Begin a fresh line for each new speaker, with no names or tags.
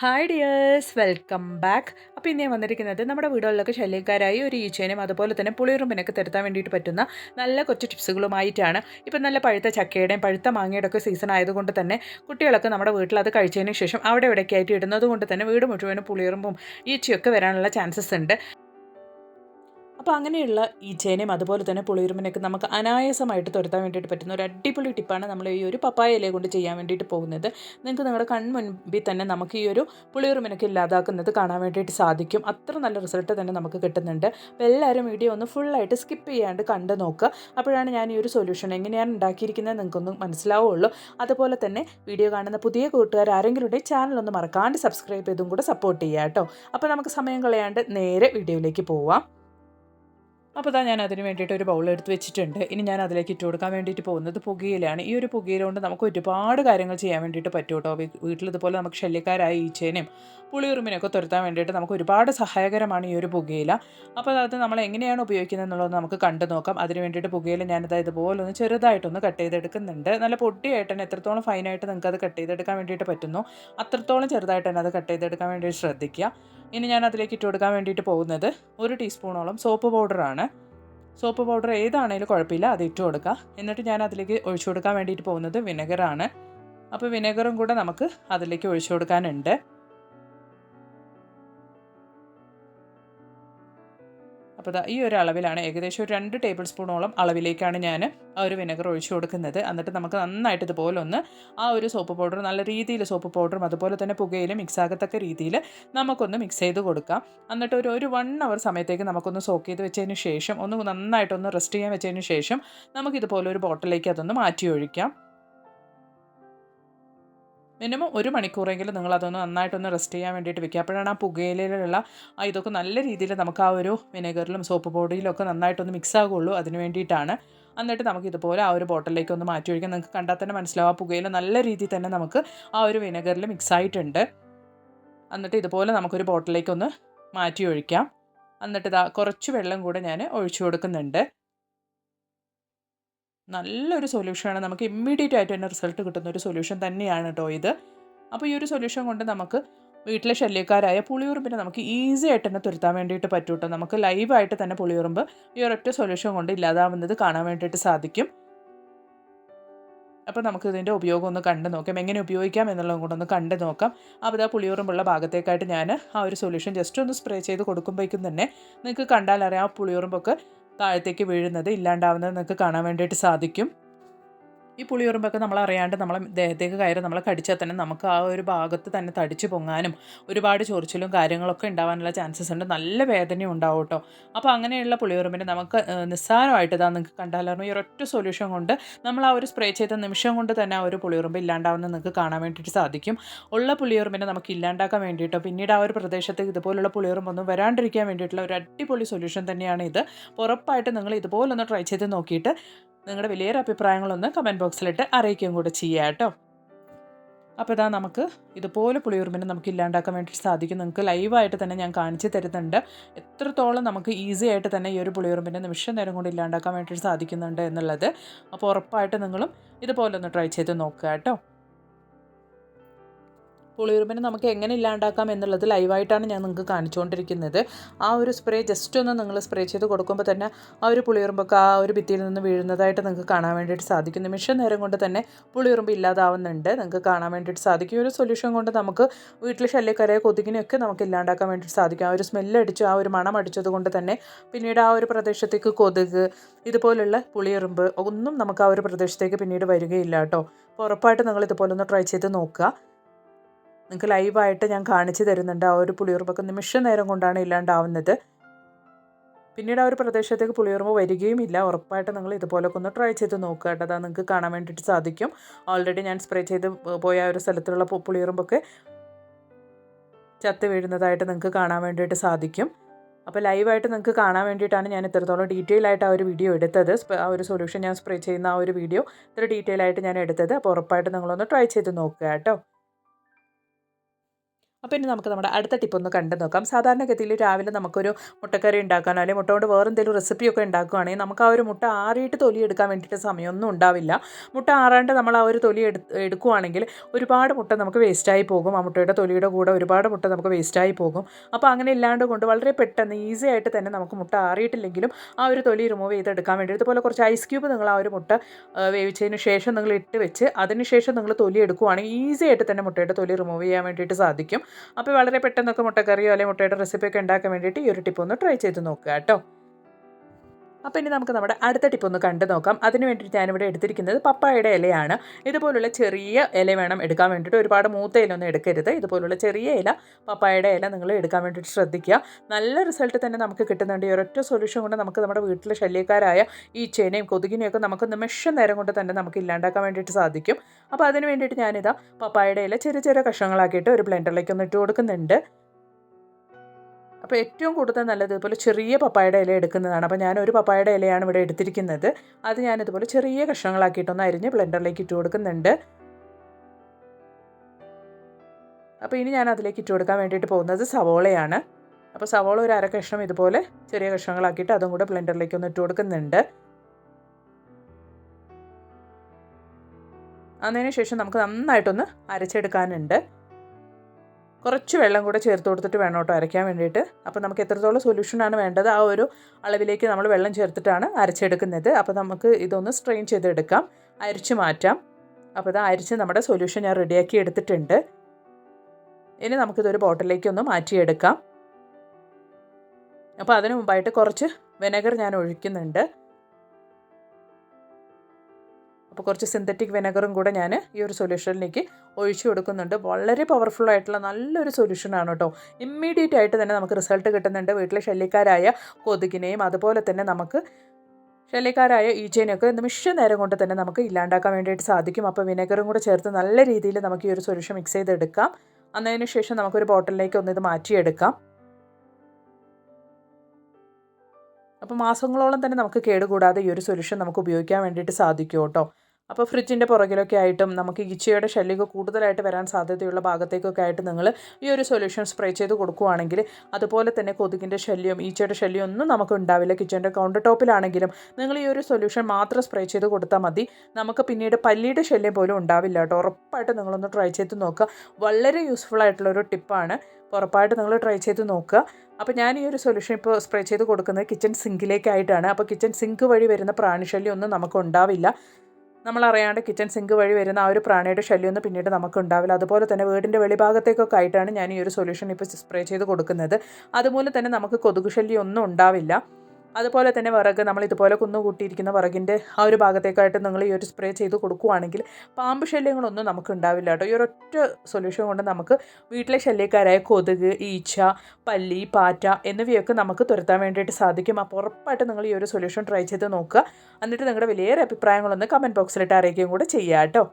Hi dears welcome back അപ്പോൾ ഇന്ന് ഞാൻ വന്നിരിക്കുന്നത് നമ്മുടെ വീടുകളിലൊക്കെ ശല്യക്കാരായി ഒരു ഈച്ചേനും അതുപോലെ തന്നെ പുളിയുറുമ്പിനൊക്കെ തരുത്താൻ വേണ്ടിയിട്ട് പറ്റുന്ന നല്ല കൊച്ചു ടിപ്സുകളുമായിട്ടാണ്. ഇപ്പം നല്ല പഴുത്ത ചക്കയുടെയും പഴുത്ത മാങ്ങയുടെ ഒക്കെ സീസൺ ആയതുകൊണ്ട് തന്നെ കുട്ടികളൊക്കെ നമ്മുടെ വീട്ടിൽ അത് കഴിച്ചതിന് ശേഷം അവിടെ ഇവിടെയൊക്കെ ആയിട്ട് ഇടുന്നത് കൊണ്ട് തന്നെ വീട് മുഴുവനും പുളിയുറുമ്പും ഈച്ചയൊക്കെ വരാനുള്ള ചാൻസസ് ഉണ്ട്. അപ്പോൾ അങ്ങനെയുള്ള ഈച്ചേനെയും അതുപോലെ തന്നെ പുളിയുരുമ്പിനൊക്കെ നമുക്ക് അനായാസമായിട്ട് തുരത്താൻ വേണ്ടിയിട്ട് പറ്റുന്ന ഒരു അടിപൊളി ടിപ്പാണ് നമ്മൾ ഈ ഒരു പപ്പായ ഇല കൊണ്ട് ചെയ്യാൻ വേണ്ടിയിട്ട് പോകുന്നത്. നിങ്ങൾക്ക് നിങ്ങളുടെ കൺമുൻപിൽ തന്നെ നമുക്ക് ഈ ഒരു പുളിയുറുമ്പിനൊക്കെ ഇല്ലാതാക്കുന്നത് കാണാൻ വേണ്ടിയിട്ട് സാധിക്കും. അത്ര നല്ല റിസൾട്ട് തന്നെ നമുക്ക് കിട്ടുന്നുണ്ട്. അപ്പോൾ എല്ലാവരും വീഡിയോ ഒന്ന് ഫുള്ളായിട്ട് സ്കിപ്പ് ചെയ്യാണ്ട് കണ്ട് നോക്കുക അപ്പോഴാണ് ഞാൻ ഈ ഒരു സൊല്യൂഷൻ എങ്ങനെയാണ് ഉണ്ടാക്കിയിരിക്കുന്നത് നിങ്ങൾക്കൊന്ന് മനസ്സിലാവുള്ളൂ. അതുപോലെ തന്നെ വീഡിയോ കാണുന്ന പുതിയ കൂട്ടുകാർ ആരെങ്കിലും ഉണ്ടെങ്കിൽ ചാനൽ ഒന്ന് മറക്കാണ്ട് സബ്സ്ക്രൈബ് ചെയ്തും കൂടെ സപ്പോർട്ട് ചെയ്യുക കേട്ടോ. അപ്പോൾ നമുക്ക് സമയം കളയാണ്ട് നേരെ വീഡിയോയിലേക്ക് പോവാം. അപ്പോൾ ഇതാ ഞാൻ അതിന് വേണ്ടിയിട്ട് ഒരു ബൗൾ എടുത്ത് വെച്ചിട്ടുണ്ട്. ഇനി ഞാൻ അതിലേക്ക് ഇട്ട് കൊടുക്കാൻ വേണ്ടിയിട്ട് പോകുന്നത് പുകയിലാണ്. ഈ ഒരു പുകയില കൊണ്ട് നമുക്ക് ഒരുപാട് കാര്യങ്ങൾ ചെയ്യാൻ വേണ്ടിയിട്ട് പറ്റും കേട്ടോ. വീട്ടിലിതുപോലെ നമുക്ക് ശല്യക്കാരായ ഈച്ചേനെയും പുളിയുറുമ്പിനെയൊക്കെ തുരത്താൻ വേണ്ടിയിട്ട് നമുക്ക് ഒരുപാട് സഹായകരമാണ് ഈ ഒരു പുകയില. അപ്പോൾ അത് നമ്മൾ എങ്ങനെയാണ് ഉപയോഗിക്കുന്നത് എന്നുള്ളത് നമുക്ക് കണ്ടു നോക്കാം. അതിന് വേണ്ടിയിട്ട് പുകയില ഞാനിത് ഇതുപോലെ ഒന്ന് ചെറുതായിട്ടൊന്ന് കട്ട് ചെയ്തെടുക്കുന്നുണ്ട്. നല്ല പൊട്ടിയായിട്ട് തന്നെ എത്രത്തോളം ഫൈനായിട്ട് നിങ്ങൾക്ക് അത് കട്ട് ചെയ്തെടുക്കാൻ വേണ്ടിയിട്ട് പറ്റുന്നു അത്രത്തോളം ചെറുതായിട്ട് തന്നെ അത് കട്ട് ചെയ്തെടുക്കാൻ വേണ്ടിയിട്ട് ശ്രദ്ധിക്കുക. ഇനി ഞാൻ അതിലേക്ക് ഇട്ട് കൊടുക്കാൻ വേണ്ടിയിട്ട് പോകുന്നത് ഒരു ടീസ്പൂണോളം സോപ്പ് പൗഡറാണ്. സോപ്പ് പൗഡർ ഏതാണേലും കുഴപ്പമില്ല അത് ഇട്ട് കൊടുക്കുക എന്നിട്ട് ഞാൻ അതിലേക്ക് ഒഴിച്ചു കൊടുക്കാൻ വേണ്ടിയിട്ട് പോകുന്നത് വിനെഗറാണ്. അപ്പോൾ വിനെഗറും കൂടെ നമുക്ക് അതിലേക്ക് ഒഴിച്ചു കൊടുക്കാനുണ്ട്. അപ്പോൾ ഈ ഒരു അളവിലാണ് ഏകദേശം ഒരു രണ്ട് ടേബിൾ സ്പൂണോളം അളവിലേക്കാണ് ഞാൻ ആ ഒരു വിനെഗർ ഒഴിച്ചു കൊടുക്കുന്നത്. എന്നിട്ട് നമുക്ക് നന്നായിട്ട് ഇതുപോലെ ഒന്ന് ആ ഒരു സോപ്പ് പൗഡർ നല്ല രീതിയിൽ സോപ്പ് പൗഡറും അതുപോലെ തന്നെ പുകയിലും മിക്സ് ആകത്തക്ക രീതിയിൽ നമുക്കൊന്ന് മിക്സ് ചെയ്ത് കൊടുക്കാം. എന്നിട്ട് ഒരു ഒരു വൺ അവർ സമയത്തേക്ക് നമുക്കൊന്ന് സോക്ക് ചെയ്ത് വെച്ചതിന് ശേഷം ഒന്ന് നന്നായിട്ടൊന്ന് റെസ്റ്റ് ചെയ്യാൻ വെച്ചതിന് ശേഷം നമുക്കിതുപോലെ ഒരു ബോട്ടിലേക്ക് അതൊന്ന് മാറ്റി ഒഴിക്കാം. മിനിമം ഒരു മണിക്കൂറെങ്കിലും നിങ്ങൾ അതൊന്ന് നന്നായിട്ടൊന്ന് റെസ്റ്റ് ചെയ്യാൻ വേണ്ടിയിട്ട് വെക്കുക. അപ്പോഴാണ് ആ പുകയിലുള്ള ഇതൊക്കെ നല്ല രീതിയിൽ നമുക്ക് ആ ഒരു വിനെഗറിലും സോപ്പ് പൊടിയിലും ഒക്കെ നന്നായിട്ടൊന്ന് മിക്സ് ആകുള്ളൂ അതിന് വേണ്ടിയിട്ടാണ്. എന്നിട്ട് നമുക്ക് ഇതുപോലെ ആ ഒരു ബോട്ടിലേക്ക് ഒന്ന് മാറ്റി ഒഴിക്കാം നിങ്ങൾക്ക് കണ്ടാൽ തന്നെ മനസ്സിലാവും. ആ പുകയിൽ നല്ല രീതിയിൽ തന്നെ നമുക്ക് ആ ഒരു വിനെഗറിൽ മിക്സ് ആയിട്ടുണ്ട്. എന്നിട്ട് ഇതുപോലെ നമുക്കൊരു ബോട്ടിലേക്ക് ഒന്ന് മാറ്റി ഒഴിക്കാം. എന്നിട്ട് ഇതാ കുറച്ച് വെള്ളം കൂടെ ഞാൻ ഒഴിച്ചു കൊടുക്കുന്നുണ്ട്. നല്ലൊരു സൊല്യൂഷനാണ് നമുക്ക് ഇമ്മീഡിയറ്റ് ആയിട്ട് തന്നെ റിസൾട്ട് കിട്ടുന്ന ഒരു സൊല്യൂഷൻ തന്നെയാണ് കേട്ടോ ഇത്. അപ്പോൾ ഈ ഒരു സൊല്യൂഷൻ കൊണ്ട് നമുക്ക് വീട്ടിലെ ശല്യക്കാരായ പുളിയുറുമ്പിനെ നമുക്ക് ഈസി ആയിട്ട് തന്നെ തുരുത്താൻ വേണ്ടിയിട്ട് പറ്റും കേട്ടോ നമുക്ക് ലൈവായിട്ട് തന്നെ പുളിയുറുമ്പ് ഈ ഒരൊറ്റ സൊല്യൂഷൻ കൊണ്ട് ഇല്ലാതാവുന്നത് കാണാൻ വേണ്ടിയിട്ട് സാധിക്കും. അപ്പോൾ നമുക്ക് ഇതിന്റെ ഉപയോഗം ഒന്ന് കണ്ടു നോക്കാം. എങ്ങനെ ഉപയോഗിക്കാം എന്നുള്ളതും കൂടെ ഒന്ന് കണ്ടു നോക്കാം. അപ്പോൾ ആ പുളിയുറുമ്പുള്ള ഭാഗത്തേക്കായിട്ട് ഞാൻ ആ ഒരു സൊല്യൂഷൻ ജസ്റ്റ് ഒന്ന് സ്പ്രേ ചെയ്ത് കൊടുക്കുമ്പോഴേക്കും തന്നെ നിങ്ങൾക്ക് കണ്ടാലറിയാം ആ പുളിയുറുമ്പൊക്കെ താഴത്തേക്ക് വീഴുന്നത് ഇല്ലാണ്ടാവുന്നത് നിങ്ങൾക്ക് കാണാൻ വേണ്ടിയിട്ട് സാധിക്കും. ഈ പുളിയുറുമ്പൊക്കെ നമ്മൾ അറിയാണ്ട് നമ്മളെ ദേഹത്തേക്ക് കയറി നമ്മളെ കടിച്ചാൽ തന്നെ നമുക്ക് ആ ഒരു ഭാഗത്ത് തന്നെ തടിച്ചു പൊങ്ങാനും ഒരുപാട് ചൊറിച്ചിലും കാര്യങ്ങളൊക്കെ ഉണ്ടാവാനുള്ള ചാൻസസ് ഉണ്ട്. നല്ല വേദനയും ഉണ്ടാവും കേട്ടോ അപ്പോൾ അങ്ങനെയുള്ള പുളിയുറുമ്പിനെ നമുക്ക് നിസ്സാരമായിട്ട് ഇതാ നിങ്ങൾക്ക് കണ്ടാലറിഞ്ഞു ഈ ഒരൊറ്റ സൊല്യൂഷൻ കൊണ്ട് നമ്മൾ ആ ഒരു സ്പ്രേ ചെയ്ത നിമിഷം കൊണ്ട് തന്നെ ആ ഒരു പുളിയുറുമ്പ് ഇല്ലാണ്ടാവുന്ന നിങ്ങൾക്ക് കാണാൻ വേണ്ടിയിട്ട് സാധിക്കും. ഉള്ള പുളിയുറുമ്പിനെ നമുക്ക് ഇല്ലാണ്ടാക്കാൻ വേണ്ടിയിട്ടോ പിന്നീട് ആ ഒരു പ്രദേശത്തേക്ക് ഇതുപോലുള്ള പുളിയുറുമ്പൊന്നും വരാണ്ടിരിക്കാൻ വേണ്ടിയിട്ടുള്ള ഒരു അടിപൊളി സൊല്യൂഷൻ തന്നെയാണ് ഇത്. ഉറപ്പായിട്ട് നിങ്ങൾ ഇതുപോലൊന്ന് ട്രൈ ചെയ്ത് നോക്കിയിട്ട് നിങ്ങളുടെ വലിയൊരു അഭിപ്രായങ്ങളൊന്ന് കമന്റ് ബോക്സിലിട്ട് അറിയിക്കുകയും കൂടെ ചെയ്യാം കേട്ടോ. അപ്പോൾ ഇതാ നമുക്ക് ഇതുപോലെ പുളിയുറുമ്പിനെ നമുക്ക് ഇല്ലാണ്ടാക്കാൻ വേണ്ടി സാധിക്കും. നിങ്ങൾക്ക് ലൈവായിട്ട് തന്നെ ഞാൻ കാണിച്ചു തരുന്നുണ്ട്. എത്രത്തോളം നമുക്ക് ഈസി ആയിട്ട് തന്നെ ഈ ഒരു പുളിയുറുമ്പിനെ നിമിഷം നേരം കൊണ്ട് ഇല്ലാണ്ടാക്കാൻ വേണ്ടിയിട്ട് സാധിക്കുന്നുണ്ട് എന്നുള്ളത് അപ്പോൾ ഉറപ്പായിട്ട് നിങ്ങളും ഇതുപോലെ ഒന്ന് ട്രൈ ചെയ്ത് നോക്കുക കേട്ടോ. പുളിയുറുമ്പിനെ നമുക്ക് എങ്ങനെ ഇല്ലാണ്ടാക്കാം എന്നുള്ളത് ലൈവായിട്ടാണ് ഞാൻ നിങ്ങൾക്ക് കാണിച്ചുകൊണ്ടിരിക്കുന്നത്. ആ ഒരു സ്പ്രേ ജസ്റ്റ് ഒന്ന് നിങ്ങൾ സ്പ്രേ ചെയ്ത് കൊടുക്കുമ്പോൾ തന്നെ ആ ഒരു പുളിയുറുമ്പൊക്കെ ആ ഒരു ഭിത്തിയിൽ നിന്ന് വീഴുന്നതായിട്ട് നിങ്ങൾക്ക് കാണാൻ വേണ്ടിയിട്ട് സാധിക്കും നിമിഷ നേരം കൊണ്ട് തന്നെ പുളിയുറുമ്പ് ഇല്ലാതാവുന്നുണ്ട്. നിങ്ങൾക്ക് കാണാൻ വേണ്ടിയിട്ട് സാധിക്കും. ഒരു സൊല്യൂഷൻ കൊണ്ട് നമുക്ക് വീട്ടിൽ ശല്യക്കരയ കൊതുകിനെയൊക്കെ നമുക്ക് ഇല്ലാണ്ടാക്കാൻ വേണ്ടിയിട്ട് സാധിക്കും. ആ ഒരു സ്മെല്ലടിച്ച് ആ ഒരു മണം അടിച്ചത് കൊണ്ട് തന്നെ പിന്നീട് ആ ഒരു പ്രദേശത്തേക്ക് കൊതുക് ഇതുപോലുള്ള പുളിയെറുമ്പ് ഒന്നും നമുക്ക് ആ ഒരു പ്രദേശത്തേക്ക് പിന്നീട് വരികയില്ല കേട്ടോ. ഉറപ്പായിട്ട് നിങ്ങൾ ഇതുപോലൊന്ന് ട്രൈ ചെയ്ത് നോക്കുക. നിങ്ങൾക്ക് ലൈവായിട്ട് ഞാൻ കാണിച്ചു തരുന്നുണ്ട് ആ ഒരു പുളിയുറുമ്പൊക്കെ നിമിഷ നേരം കൊണ്ടാണ് ഇല്ലാണ്ടാവുന്നത്. പിന്നീട് ആ ഒരു പ്രദേശത്തേക്ക് പുളിയുറുമ്പ് വരികയും ഇല്ല. ഉറപ്പായിട്ട് നിങ്ങൾ ഇതുപോലൊക്കെ ഒന്ന് ട്രൈ ചെയ്ത് നോക്കുക കേട്ടോ. അതാ നിങ്ങൾക്ക് കാണാൻ വേണ്ടിയിട്ട് സാധിക്കും. ഓൾറെഡി ഞാൻ സ്പ്രേ ചെയ്ത് പോയ ആ ഒരു സ്ഥലത്തുള്ള പുളിയുറുമ്പൊക്കെ ചത്ത് വീഴുന്നതായിട്ട് നിങ്ങൾക്ക് കാണാൻ വേണ്ടിയിട്ട് സാധിക്കും. അപ്പോൾ ലൈവായിട്ട് നിങ്ങൾക്ക് കാണാൻ വേണ്ടിയിട്ടാണ് ഞാൻ ഇത്രത്തോളം ഡീറ്റെയിൽ ആയിട്ട് ആ ഒരു വീഡിയോ എടുത്തത്. ആ ഒരു സൊല്യൂഷൻ ഞാൻ സ്പ്രേ ചെയ്യുന്ന ആ ഒരു വീഡിയോ ഇത്ര ഡീറ്റെയിൽ ആയിട്ട് ഞാൻ എടുത്തത്. അപ്പോൾ ഉറപ്പായിട്ട് നിങ്ങളൊന്ന് ട്രൈ ചെയ്ത് നോക്കുക കേട്ടോ. അപ്പോൾ ഇനി നമുക്ക് നമ്മുടെ അടുത്ത ടിപ്പ് ഒന്ന് കണ്ടു നോക്കാം. സാധാരണഗതിയിൽ രാവിലെ നമുക്കൊരു മുട്ടക്കറി ഉണ്ടാക്കാനോ അല്ലെങ്കിൽ മുട്ട കൊണ്ട് വേറെ എന്തെങ്കിലും റെസിപ്പിയൊക്കെ ഉണ്ടാക്കുകയാണെങ്കിൽ നമുക്ക് ആ ഒരു മുട്ട ആറിയിട്ട് തൊലി എടുക്കാൻ വേണ്ടിയിട്ട് സമയമൊന്നും ഉണ്ടാവില്ല. മുട്ട ആറാണ്ട് നമ്മൾ ആ ഒരു തൊലി എടു എടുക്കുകയാണെങ്കിൽ ഒരുപാട് മുട്ട നമുക്ക് വേസ്റ്റായി പോകും. ആ മുട്ടയുടെ തൊലിയുടെ കൂടെ ഒരുപാട് മുട്ട നമുക്ക് വേസ്റ്റായി പോകും. അപ്പോൾ അങ്ങനെ ഇല്ലാണ്ട് കൊണ്ട് വളരെ പെട്ടെന്ന് ഈസി ആയിട്ട് തന്നെ നമുക്ക് മുട്ട ആറിയിട്ടില്ലെങ്കിലും ആ ഒരു തൊലി റിമൂവ് ചെയ്തെടുക്കാൻ വേണ്ടി ഇതുപോലെ കുറച്ച് ഐസ് ക്യൂബ് നിങ്ങൾ ആ ഒരു മുട്ട വേവിച്ചതിന് ശേഷം നിങ്ങൾ ഇട്ട് വെച്ച് അതിന് ശേഷം നിങ്ങൾ തൊലി എടുക്കുകയാണെങ്കിൽ ഈസി ആയിട്ട് തന്നെ മുട്ടയുടെ തൊലി റിമൂവ് ചെയ്യാൻ വേണ്ടിയിട്ട് സാധിക്കും. അപ്പോൾ വളരെ പെട്ടെന്നൊക്കെ മുട്ടക്കറിയോ അല്ലെങ്കിൽ മുട്ടയുടെ റെസിപ്പിയൊക്കെ ഉണ്ടാക്കാൻ വേണ്ടിയിട്ട് ഈ ഒരു ടിപ്പ് ഒന്ന് ട്രൈ ചെയ്ത് നോക്കുക കേട്ടോ. അപ്പോൾ ഇനി നമുക്ക് നമ്മുടെ അടുത്ത ടിപ്പ് ഒന്ന് കണ്ടു നോക്കാം. അതിന് വേണ്ടിയിട്ട് ഞാനിവിടെ എടുത്തിരിക്കുന്നത് പപ്പായയുടെ ഇലയാണ്. ഇതുപോലുള്ള ചെറിയ ഇല വേണം എടുക്കാൻ വേണ്ടിയിട്ട്. ഒരുപാട് മൂത്ത ഇലൊന്നും എടുക്കരുത്. ഇതുപോലുള്ള ചെറിയ ഇല പപ്പായയുടെ ഇല നിങ്ങൾ എടുക്കാൻ വേണ്ടിയിട്ട് ശ്രദ്ധിക്കുക. നല്ല റിസൾട്ട് തന്നെ നമുക്ക് കിട്ടുന്നുണ്ട്. ഈ ഒരൊറ്റ സൊല്യൂഷൻ കൊണ്ട് നമുക്ക് നമ്മുടെ വീട്ടിലെ ശല്യക്കാരായ ഈ ചേനയും കൊതുകിനെയൊക്കെ നമുക്ക് നിമിഷം നേരം കൊണ്ട് തന്നെ നമുക്ക് ഇല്ലാണ്ടാക്കാൻ വേണ്ടിയിട്ട് സാധിക്കും. അപ്പോൾ അതിന് വേണ്ടിയിട്ട് ഞാനിതാ പപ്പായയുടെ ഇല ചെറിയ ചെറിയ കഷ്ണങ്ങളാക്കിയിട്ട് ഒരു ബ്ലെൻഡറിലേക്ക് ഒന്ന് ഇട്ട് കൊടുക്കുന്നുണ്ട്. അപ്പോൾ ഏറ്റവും കൂടുതൽ നല്ലത് ഇതുപോലെ ചെറിയ പപ്പായയുടെ ഇല എടുക്കുന്നതാണ്. അപ്പോൾ ഞാൻ ഒരു പപ്പായയുടെ ഇലയാണ് ഇവിടെ എടുത്തിരിക്കുന്നത്. അത് ഞാൻ ഇതുപോലെ ചെറിയ കഷ്ണങ്ങളാക്കിയിട്ടൊന്ന് അരിഞ്ഞ് ബ്ലെൻഡറിലേക്ക് ഇട്ട് കൊടുക്കുന്നുണ്ട്. അപ്പോൾ ഇനി ഞാൻ അതിലേക്ക് ഇട്ട് കൊടുക്കാൻ വേണ്ടിയിട്ട് പോകുന്നത് സവോളയാണ്. അപ്പോൾ സവോള ഒരു അര കഷ്ണം ഇതുപോലെ ചെറിയ കഷ്ണങ്ങളാക്കിയിട്ട് അതും കൂടെ ബ്ലെൻഡറിലേക്ക് ഒന്ന് ഇട്ട് കൊടുക്കുന്നുണ്ട്. അതിനുശേഷം നമുക്ക് നന്നായിട്ടൊന്ന് അരച്ചെടുക്കാനുണ്ട്. കുറച്ച് വെള്ളം കൂടെ ചേർത്ത് കൊടുത്തിട്ട് വേണം കേട്ടോ അരയ്ക്കാൻ വേണ്ടിയിട്ട്. അപ്പോൾ നമുക്ക് എത്രത്തോളം സൊല്യൂഷനാണ് വേണ്ടത്? ആ ഒരു അളവിലേക്ക് നമ്മൾ വെള്ളം ചേർത്തിട്ടാണ് അരച്ചെടുക്കുന്നത്. അപ്പോൾ നമുക്ക് ഇതൊന്ന് സ്ട്രെയിൻ ചെയ്തെടുക്കാം. അരിച്ച് മാറ്റാം. അപ്പോൾ ഇത് അരിച്ച് നമ്മുടെ സൊല്യൂഷൻ ഞാൻ റെഡിയാക്കി എടുത്തിട്ടുണ്ട്. ഇനി നമുക്കിതൊരു ബോട്ടിലേക്ക് ഒന്ന് മാറ്റിയെടുക്കാം. അപ്പോൾ അതിനു മുമ്പായിട്ട് കുറച്ച് വിനെഗർ ഞാൻ ഒഴിക്കുന്നുണ്ട്. അപ്പോൾ കുറച്ച് സിന്തറ്റിക് വിനെഗറും കൂടെ ഞാൻ ഈ ഒരു സൊല്യൂഷനിലേക്ക് ഒഴിച്ചു കൊടുക്കുന്നുണ്ട്. വളരെ പവർഫുൾ ആയിട്ടുള്ള നല്ലൊരു സൊല്യൂഷനാണ് കേട്ടോ ഇമ്മീഡിയറ്റ് ആയിട്ട് തന്നെ നമുക്ക് റിസൾട്ട് കിട്ടുന്നുണ്ട് വീട്ടിലെ ശല്യക്കാരായ കൊതുകിനെയും അതുപോലെ തന്നെ നമുക്ക് ശല്യക്കാരായ ഈച്ചേനെയൊക്കെ നിമിഷ നേരം കൊണ്ട് തന്നെ നമുക്ക് ഇല്ലാണ്ടാക്കാൻ വേണ്ടിയിട്ട് സാധിക്കും. അപ്പോൾ വിനെഗറും കൂടെ ചേർത്ത് നല്ല രീതിയിൽ നമുക്ക് ഈ ഒരു സൊല്യൂഷൻ മിക്സ് ചെയ്തെടുക്കാം. അന്നതിന് ശേഷം നമുക്കൊരു ബോട്ടിലേക്ക് ഒന്ന് ഇത് മാറ്റിയെടുക്കാം. അപ്പോൾ മാസങ്ങളോളം തന്നെ നമുക്ക് കേടുകൂടാതെ ഈ ഒരു സൊല്യൂഷൻ നമുക്ക് ഉപയോഗിക്കാൻ വേണ്ടിയിട്ട് സാധിക്കും കേട്ടോ അപ്പോൾ ഫ്രിഡ്ജിന്റെ പുറകിലൊക്കെ ആയിട്ടും നമുക്ക് ഈച്ചയുടെ ശല്യമൊക്കെ കൂടുതലായിട്ട് വരാൻ സാധ്യതയുള്ള ഭാഗത്തേക്കൊക്കെ ആയിട്ട് നിങ്ങൾ ഈ ഒരു സൊല്യൂഷൻ സ്പ്രേ ചെയ്ത് കൊടുക്കുകയാണെങ്കിൽ അതുപോലെ തന്നെ കൊതുകിന്റെ ശല്യം ഈച്ചയുടെ ശല്യം ഒന്നും നമുക്ക് ഉണ്ടാവില്ല. കിച്ചന്റെ കൗണ്ടർ ടോപ്പിലാണെങ്കിലും നിങ്ങൾ ഈ ഒരു സൊല്യൂഷൻ മാത്രം സ്പ്രേ ചെയ്ത് കൊടുത്താൽ മതി. നമുക്ക് പിന്നീട് പല്ലിയുടെ ശല്യം പോലും ഉണ്ടാവില്ല കേട്ടോ. ഉറപ്പായിട്ട് നിങ്ങളൊന്ന് ട്രൈ ചെയ്ത് നോക്കുക. വളരെ യൂസ്ഫുൾ ആയിട്ടുള്ളൊരു ടിപ്പാണ് ഉറപ്പായിട്ട് നിങ്ങൾ ട്രൈ ചെയ്ത് നോക്കുക. അപ്പോൾ ഞാൻ ഈ ഒരു സൊല്യൂഷൻ ഇപ്പോൾ സ്പ്രേ ചെയ്ത് കൊടുക്കുന്നത് കിച്ചൺ സിങ്കിലേക്കായിട്ടാണ് അപ്പോൾ കിച്ചൺ സിങ്ക് വഴി വരുന്ന പ്രാണിശല്യം ഒന്നും നമുക്ക് ഉണ്ടാവില്ല. നമ്മളറിയാണ്ട് കിച്ചൺ സിങ്ക് വഴി വരുന്ന ആ ഒരു പ്രാണിയുടെ ശല്യമൊന്നും പിന്നീട് നമുക്ക് ഉണ്ടാവില്ല അതുപോലെ തന്നെ വീടിന്റെ വെളിഭാഗത്തേക്കൊക്കെ ആയിട്ടാണ് ഞാൻ ഈ ഒരു സൊല്യൂഷൻ ഇപ്പോൾ സ്പ്രേ ചെയ്ത് കൊടുക്കുന്നത്. അതുപോലെ തന്നെ നമുക്ക് കൊതുക് ഒന്നും ഉണ്ടാവില്ല. അതുപോലെ തന്നെ വിറക് നമ്മൾ ഇതുപോലെ കുന്നുകൂട്ടിയിരിക്കുന്ന വിറകിന്റെ ആ ഒരു ഭാഗത്തേക്കായിട്ട് നിങ്ങൾ ഈ ഒരു സ്പ്രേ ചെയ്ത് കൊടുക്കുകയാണെങ്കിൽ പാമ്പ് ശല്യങ്ങളൊന്നും നമുക്ക് ഉണ്ടാവില്ല കേട്ടോ. ഈ ഒരൊറ്റ സൊല്യൂഷൻ കൊണ്ട് നമുക്ക് വീട്ടിലെ ശല്യക്കാരായ കൊതുക് ഈച്ച പല്ലി പാറ്റ എന്നിവയൊക്കെ നമുക്ക് തുരത്താൻ വേണ്ടിയിട്ട് സാധിക്കും. അപ്പോൾ ഉറപ്പായിട്ട് നിങ്ങൾ ഈ ഒരു സൊല്യൂഷൻ ട്രൈ ചെയ്ത് നോക്കുക. എന്നിട്ട് നിങ്ങളുടെ വലിയൊരു അഭിപ്രായങ്ങളൊന്ന് കമന്റ് ബോക്സിലിട്ട് അറിയിക്കുകയും കൂടെ ചെയ്യുക കേട്ടോ.